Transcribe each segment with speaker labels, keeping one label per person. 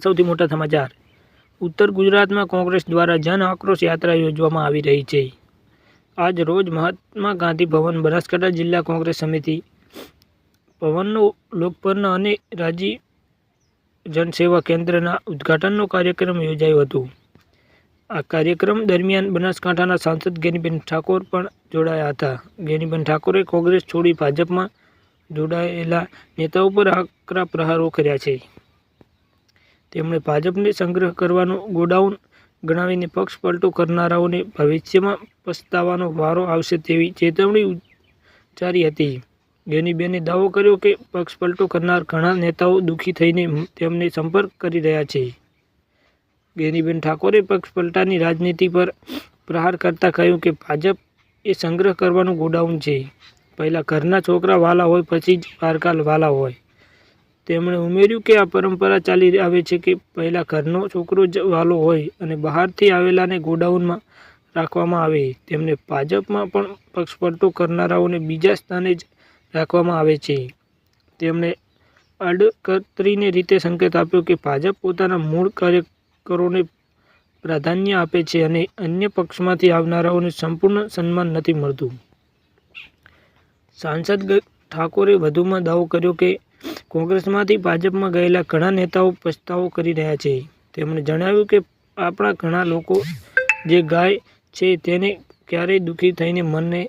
Speaker 1: સૌથી મોટા સમાચાર. ઉત્તર ગુજરાતમાં કોંગ્રેસ દ્વારા જન આક્રોશ યાત્રા યોજવામાં આવી રહી છે. આજ રોજ મહાત્મા ગાંધી ભવન, બનાસકાંઠા જિલ્લા કોંગ્રેસ સમિતિ ભવનનો લોકપર્ણ અને રાજી જનસેવા કેન્દ્રના ઉદ્ઘાટનનો કાર્યક્રમ યોજાયો હતો. આ કાર્યક્રમ દરમિયાન બનાસકાંઠાના સાંસદ ગેનીબેન ઠાકોર પણ જોડાયા હતા. ગેનીબેન ઠાકોરે કોંગ્રેસ છોડી ભાજપમાં જોડાયેલા નેતાઓ પર આકરા પ્રહારો કર્યા છે. તેમણે ભાજપને સંગ્રહ કરવાનું ગોડાઉન ગણાવીને પક્ષ પલટો કરનારાઓને ભવિષ્યમાં પસ્તાવાનો વારો આવશે તેવી ચેતવણી ઉચ્ચારી હતી. ગેનીબેને દાવો કર્યો કે પક્ષ પલટો કરનાર ઘણા નેતાઓ દુઃખી થઈને તેમને સંપર્ક કરી રહ્યા છે. ગેનીબેન ઠાકોરે પક્ષ પલટાની રાજનીતિ પર પ્રહાર કરતાં કહ્યું કે ભાજપ એ સંગ્રહ કરવાનું ગોડાઉન છે. પહેલાં ઘરના છોકરા વાલા હોય, પછી જ પારકાલ વાલા હોય. તેમણે ઉમેર્યું કે આ પરંપરા ચાલી આવે છે કે પહેલાં ઘરનો છોકરો જ વાલો હોય અને બહારથી આવેલાને ગોડાઉનમાં રાખવામાં આવે. તેમને ભાજપમાં પણ પક્ષપલટો કરનારાઓને બીજા સ્થાને જ રાખવામાં આવે છે. તેમણે અડકતરીને રીતે સંકેત આપ્યો કે ભાજપ પોતાના મૂળ કાર્યકરોને પ્રાધાન્ય આપે છે અને અન્ય પક્ષમાંથી આવનારાઓને સંપૂર્ણ સન્માન નથી મળતું. સાંસદ ઠાકોરે વધુમાં દાવો કર્યો કે કોંગ્રેસમાંથી ભાજપમાં ગયેલા ઘણા નેતાઓ પસ્તાવો કરી રહ્યા છે. તેમણે જણાવ્યું કે આપણા ઘણા લોકો જે ગાય છે તેને ક્યારેય દુઃખી થઈને મનને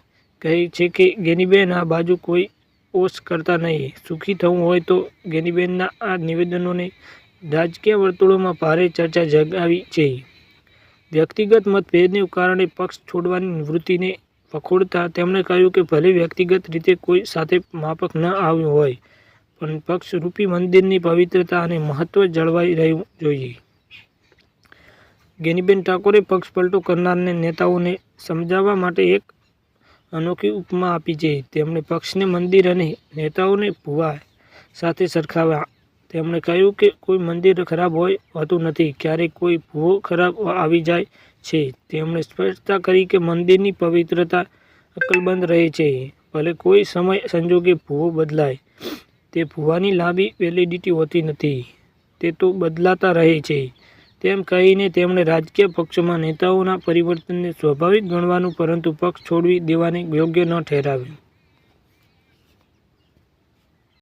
Speaker 1: કહે છે કે ગેનીબેન, આ બાજુ કોઈ ઓશ કરતા નહીં. સુખી થવું હોય તો ગેનીબેનના આ નિવેદનોને રાજકીય વર્તુળોમાં ભારે ચર્ચા જગાવી છે. વ્યક્તિગત મતભેદને કારણે પક્ષ છોડવાની વૃત્તિને વખોડતા તેમણે કહ્યું કે ભલે વ્યક્તિગત રીતે કોઈ સાથે માફક ન આવ્યું હોય પક્ષરૂપી મંદિરની પવિત્રતા અને મહત્વ જળવાઈ રહેવું જોઈએ. ગેનીબેન ઠાકોરે પક્ષ પલટો કરનારને નેતાઓને સમજાવવા માટે એક અનોખી ઉપમા આપી છે. તેમણે પક્ષને મંદિર અને નેતાઓને ભૂવા સાથે સરખાવ્યા. તેમણે કહ્યું કે કોઈ મંદિર ખરાબ હોય, હોતું નથી. ક્યારેક કોઈ ભૂવો ખરાબ આવી જાય છે. તેમણે સ્પષ્ટતા કરી કે મંદિરની પવિત્રતા અકલબંધ રહે છે. ભલે કોઈ સમય સંજોગે ભૂવો બદલાય. તે ભૂવાની લાંબી વેલિડિટી હોતી નથી. તે તો બદલાતા રહે છે. તેમ કહીને તેમણે રાજકીય પક્ષોમાં નેતાઓના પરિવર્તનને સ્વાભાવિક ગણવાનું પરંતુ પક્ષ છોડવી દેવાને યોગ્ય ન ઠેરાવ્યું.